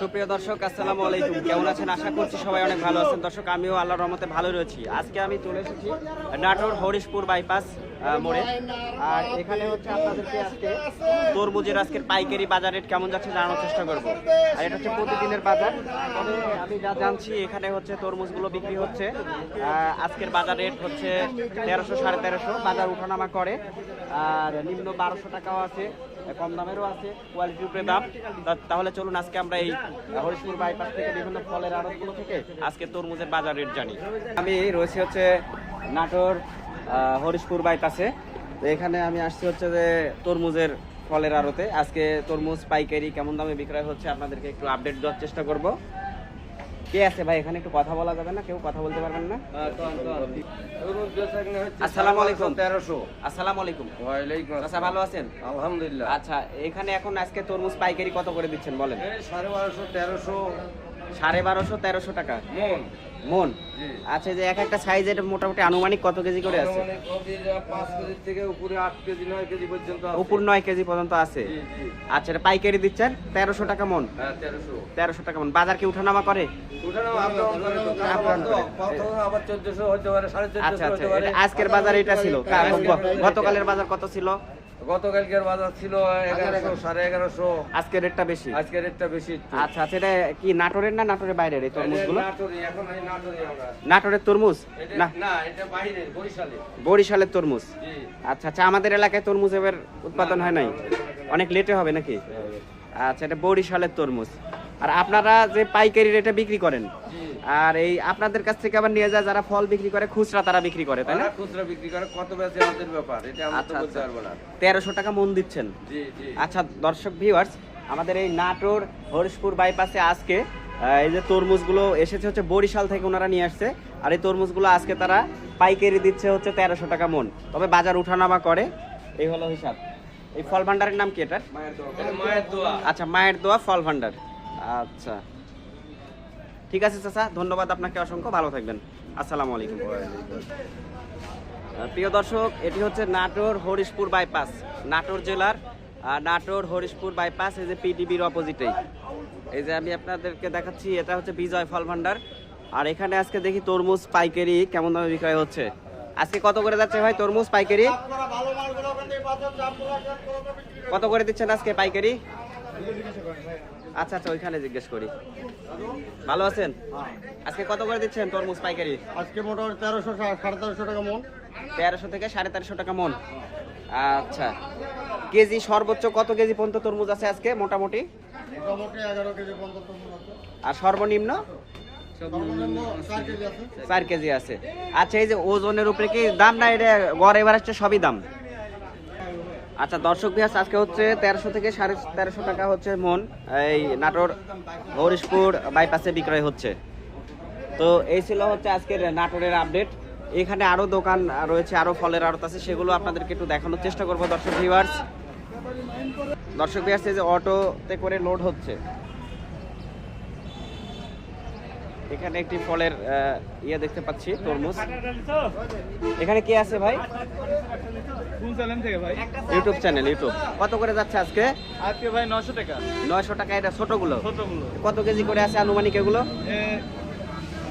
সুপ্রিয় দর্শক, আসসালামু আলাইকুম। কেমন আছেন? আশা করছি সবাই অনেক ভালো আছেন। দর্শক, আমিও আল্লাহর রহমতে ভালো রয়েছি। আজকে আমি চলে এসেছি নাটোর হরিশপুর বাইপাস মোড়ে। আর এখানে হচ্ছে আপনাদেরকে আজকে তরমুজের আজকের পাইকারি বাজার রেট কেমন যাচ্ছে জানানোর চেষ্টা করব। আর এটা হচ্ছে প্রতিদিনের বাজার। তবে আমি যা জানছি, এখানে হচ্ছে তরমুজগুলো বিক্রি হচ্ছে। আজকের বাজার রেট হচ্ছে তেরোশো সাড়ে তেরোশো। বাজার উঠানামা করে। আর নিম্ন বারোশো টাকাও আছে। কম দামেরও আছে কোয়ালিটির উপরে দাম। তাহলে চলুন আজকে আমরা এই হরিশপুর বাইপাস থেকে বিভিন্ন ফলের আড়তগুলো থেকে আজকে তরমুজের বাজার রেট জানি। আমি রয়েছি হচ্ছে নাটোর হরিশপুর বাইপাসে এখানে আমি আসছি হচ্ছে যে তরমুজের ফলের আড়তে। আজকে তরমুজ পাইকারি কেমন দামে বিক্রয় হচ্ছে আপনাদেরকে একটু আপডেট দেওয়ার চেষ্টা করব। কে আছে ভাই? এখানে একটু কথা বলা যাবে না কেউ কথা বলতে পারবেন না? আসসালামু আলাইকুম। তেরোশো। আসসালামু আলাইকুম। ওয়ালাইকুম আচ্ছা ভালো আছেন? আলহামদুলিল্লাহ। আচ্ছা এখানে এখন আজকে তরমুজ পাইকারি কত করে দিচ্ছেন বলেন? এই সাড়ে বারোশো তেরোশো সাড়ে বারোশো তেরোশো টাকা। মন। মন? আচ্ছা যে এক একটা সাইজ এটা মোটামুটি আনুমানিক কত কেজি করে আছে? উপরে নয় কেজি পর্যন্ত আছে। উপর নয় কেজি পর্যন্ত আছে? জি জি। আচ্ছা এটা পাইকারি দিচ্ছেন? তেরোশো টাকা মন? হ্যাঁ তেরোশো। টাকা মন। বাজার কি উঠানামা করে? আচ্ছা আচ্ছা হতে পারে। এটা আজকের বাজার এটা ছিল। গতকালের বাজার কত ছিল? গতকালকের বাজার ছিল এগারোশো সাড়ে এগারোশো। আজকের রেটটা বেশি? আজকে রেটটা বেশি আচ্ছা আচ্ছা এটা কি নাটোরের না নাটোরের বাইরের এই তরমুজগুলো। নাটোরের তরমুজ? না। না এটা বাইরে বরিশালে। বরিশালের তরমুজ? আচ্ছা আচ্ছা আমাদের এলাকায় তরমুজ এবার উৎপাদন হয় নাই? অনেক লেটে হবে নাকি? আচ্ছা এটা বরিশালের তরমুজ। আর আপনারা যে পাইকারি রেটে বিক্রি করেন আর এই আপনাদের কাছ থেকে আবার নিয়ে যায় যারা ফল বিক্রি করে খুচরা তারা বিক্রি করে তাই না? খুচরা বিক্রি করে কত বেচে আমাদের ব্যাপার এটা আমরা তো আচ্ছা, বলতে আচ্ছা। পারব না। তেরোশো টাকা মন দিচ্ছেন। জি জি। আচ্ছা দর্শক ভিউয়ার্স আমাদের এই নাটোর হরিশপুর বাইপাসে আজকে এই যে তরমুজগুলো এসেছে হচ্ছে বরিশাল থেকে ওনারা নিয়ে আসছে আর এই তরমুজগুলো আজকে তারা পাইকারি দিচ্ছে হচ্ছে তেরোশো টাকা মন। তবে বাজার উঠানামা করে এই হলো হিসাব। এই ফল ভান্ডারের নাম কি এটা এটা মায়ের দোয়া। আচ্ছা মায়ের দোয়া ফল ভান্ডার আচ্ছা। ঠিক আছে চাচা, ধন্যবাদ আপনাকে অসংখ্য। ভালো থাকবেন। আসসালামু আলাইকুম। প্রিয় দর্শক, এটি হচ্ছে নাটোর হরিশপুর বাইপাস, নাটোর জেলার নাটোর হরিশপুর বাইপাস, এই যে পিডিবির অপোজিটেই এই যে আমি আপনাদেরকে দেখাচ্ছি, এটা হচ্ছে বিজয় ফল ভান্ডার আর এখানে আজকে দেখি তরমুজ পাইকারি কেমন দামে বিক্রয় হচ্ছে। আজকে কত করে যাচ্ছে ভাই তরমুজ পাইকারি? কত করে দিচ্ছেন আজকে পাইকারি? আচ্ছা আচ্ছা ওইখানে জিজ্ঞেস করি। ভালো আছেন? আজকে কত করে দিচ্ছেন তরমুজ পাইকারি? আজকে মোটামুটি তেরোশো সাড়ে তেরোশো টাকা মন। তেরোশো থেকে সাড়ে তেরোশো টাকা মন। আচ্ছা। কেজি সর্বোচ্চ কত কেজি পর্যন্ত তরমুজ আছে আজকে মোটামুটি? আর সর্বনিম্ন? চার কেজি আছে। চার কেজি আছে। আচ্ছা এই যে ওজনের উপরে কি দাম না এটা গড় এবার সবই দাম? আচ্ছা দর্শক বিহাস, আজকে হচ্ছে তেরোশো থেকে সাড়ে তেরোশো টাকা হচ্ছে মন। এই নাটোর হরিশপুর বাইপাসে বিক্রয় হচ্ছে। তো এই ছিল হচ্ছে আজকের নাটোরের আপডেট এখানে আরও দোকান রয়েছে আরও ফলের আড়ত আছে, সেগুলো আপনাদেরকে একটু দেখানোর চেষ্টা করব দর্শক ভিউয়ার্স দর্শক ভিউয়ার্স এই যে অটোতে করে লোড হচ্ছে। এখানে একটি ফলের ইয়ে দেখতে পাচ্ছি তরমুজ। এখানে কে আছে ভাই? YouTube channel YouTube. কত করে যাচ্ছে আজকে? আজকে ভাই নশো টাকা। নয়শো টাকা এটা ছোটগুলো? কত কেজি করে আছে আনুমানিক এগুলো?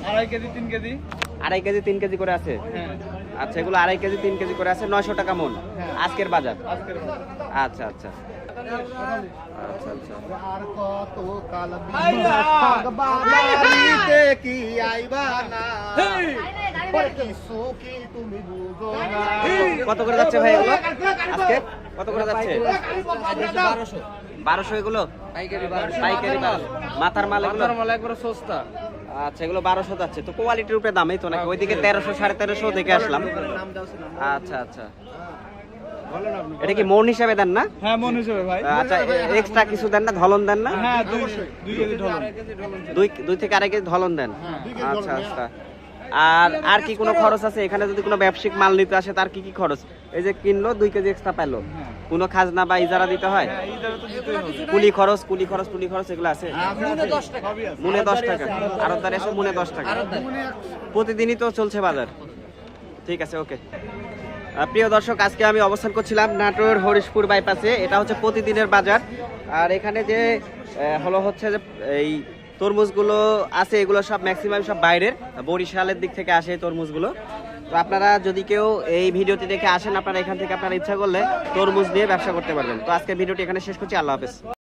আড়াই কেজি তিন কেজি। আড়াই কেজি তিন কেজি করে আছে? হ্যাঁ। আচ্ছা এগুলো আড়াই কেজি তিন কেজি করে আছে নয়শো টাকা মন। আজকের বাজার? আচ্ছা আচ্ছা। আচ্ছা আচ্ছা। আর কত করে যাচ্ছে ভাই এগুলো? আজকে? কত করে যাচ্ছে? বারোশো এগুলো? পাইকারি মাথার মাল এগুলো? মাল একবার সস্তা। আচ্ছা এগুলো বারোশো যাচ্ছে। তো কোয়ালিটির উপরে দামই তো নাকি? ওইদিকে তেরোশো সাড়ে তেরোশো দেখে আসলাম। আচ্ছা আচ্ছা। এটা কি মন হিসাবে দেন না? হ্যাঁ মন হিসেবে ভাই। আচ্ছা এক্সট্রা কিছু দেন না? ধলন দেন না? হ্যাঁ দুই দুই থেকে আড়াই কেজি ধলন দেন। আচ্ছা আচ্ছা। আর আর কি কোনো খরচ আছে? এখানে যদি কোনো ব্যবসায়িক মাল নিতে আসে তার কি কি খরচ? এই যে কিনলো দুই কেজি এক্সট্রা পেল কোনো খাজনা বা ইজারা দিতে হয়? হ্যাঁ কুলি খরচ কুলি খরচ টুলি খরচ এগুলো আছে? মুনে দশ টাকা। আরতদার এসে মুনে দশ টাকা। প্রতিদিনই তো চলছে বাজার। ঠিক আছে ওকে। প্রিয় দর্শক আজকে আমি অবস্থান করছিলাম নাটোর হরিশপুর বাইপাসে। এটা হচ্ছে প্রতিদিনের বাজার। আর এখানে যে হলো হচ্ছে যে এই তরমুজগুলো আছে, এগুলো সব ম্যাক্সিমাম সব বাইরের, বরিশালের দিক থেকে আসে তরমুজ তরমুজগুলো। তো আপনারা যদি কেউ এই ভিডিওটি দেখে আসেন, আপনারা এখান থেকে আপনারা ইচ্ছা করলে তরমুজ দিয়ে ব্যবসা করতে পারবেন। তো আজকে ভিডিওটি এখানে শেষ করছি, আল্লাহ হাফেজ।